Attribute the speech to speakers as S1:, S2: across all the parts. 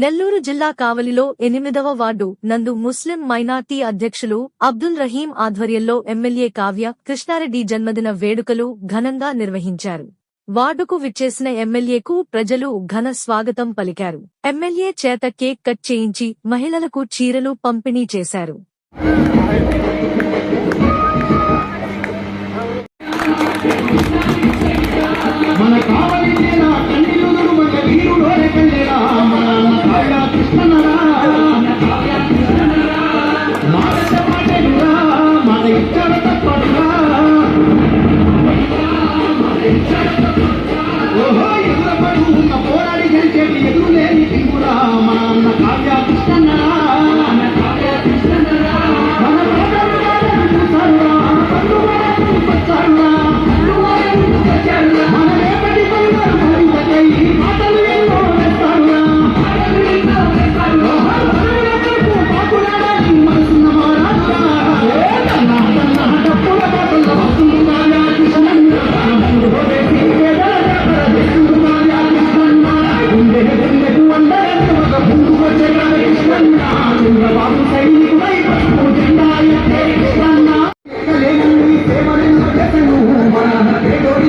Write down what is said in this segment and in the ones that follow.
S1: నెల్లూరు జిల్లా కావలిలో ఎనిమిదవ వార్డు నందు ముస్లిం మైనార్టీ అధ్యక్షులు అబ్దుల్ రహీం ఆధ్వర్యంలో ఎమ్మెల్యే కావ్య కృష్ణారెడ్డి జన్మదిన వేడుకలు ఘనంగా నిర్వహించారు. వార్డుకు విచ్చేసిన ఎమ్మెల్యేకు ప్రజలు ఘన స్వాగతం పలికారు. ఎమ్మెల్యే చేత కేక్ కట్ చేయించి మహిళలకు చీరలు పంపిణీ చేశారు.
S2: మన Thank you. మన పేదోడి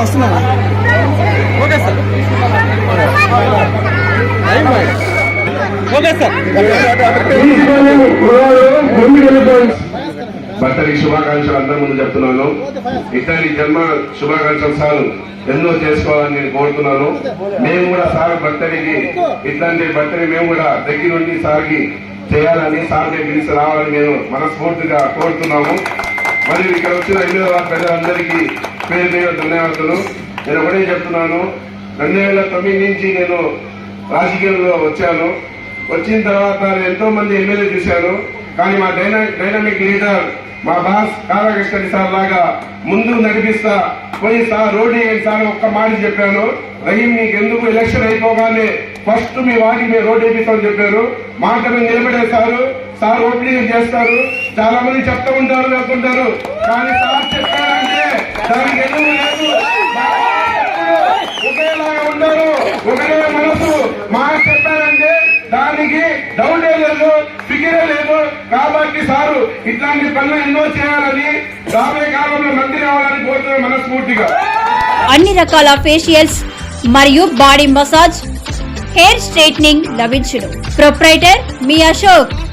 S3: వస్తున్నా okay sir. Okay sir.
S4: Birthday శుభాకాంక్షలు అందరి ముందు చెప్తున్నాను. ఇట్లాంటి జన్మ శుభాకాంక్షలు సార్ ఎన్నో చేసుకోవాలని నేను కోరుతున్నాను. మేము కూడా సార్ బర్త్డేకి ఇట్లాంటి బర్త్డే మేము కూడా దగ్గరుండి సార్కి చేయాలని సార్ పిలిచి రావాలని మేము మనస్ఫూర్తిగా కోరుతున్నాము. మరియు ఇక్కడ వచ్చిన ఎన్నో ప్రజలందరికీ పేరు పేరు ధన్యవాదాలు. నేను ఒకటే చెప్తున్నాను రెండు వేల తొమ్మిది నుంచి నేను రాజకీయంలో వచ్చాను. వచ్చిన తర్వాత నేను ఎంతో మంది ఎమ్మెల్యే చూశాను కానీ మా డైనా డైనమిక్ లీడర్ మా బాస్ కాళకృష్ణ సార్ లాగా ముందు నడిపిస్తా పోయి సార్ రోడ్డు వేయండి సార్ ఒక్క మాట చెప్పాను. రహీం నీకు ఎందుకు ఎలక్షన్ అయిపోగానే ఫస్ట్ మీ వారికి మీరు రోడ్ వేపిస్తామని చెప్పారు. మాట మీద నిలబడేస్తారు సార్ ఓపెనింగ్ చేస్తారు. చాలా మంది చెప్తా ఉంటారు అనుకుంటారు కానీ సార్ చెప్తారంటే దానికి ఎందుకు లేదు. ఒకేలాగా ఉండరు ఒకటే మనసు. మా చెప్పారంటే దానికి డౌటే లేదు ఫిగిరే లేదు. కాబట్టి సారు ఇట్లాంటి పనులు ఎన్నో చేయాలని రాబోయే కాలంలో మంత్రి రావాలని కోరుతున్నాను మనస్ఫూర్తిగా.
S5: అన్ని రకాల ఫేషియల్స్ మరియు బాడీ మసాజ్ హెయిర్ స్ట్రైట్నింగ్ లభించును. ప్రొప్రైటర్ మీ Ashok.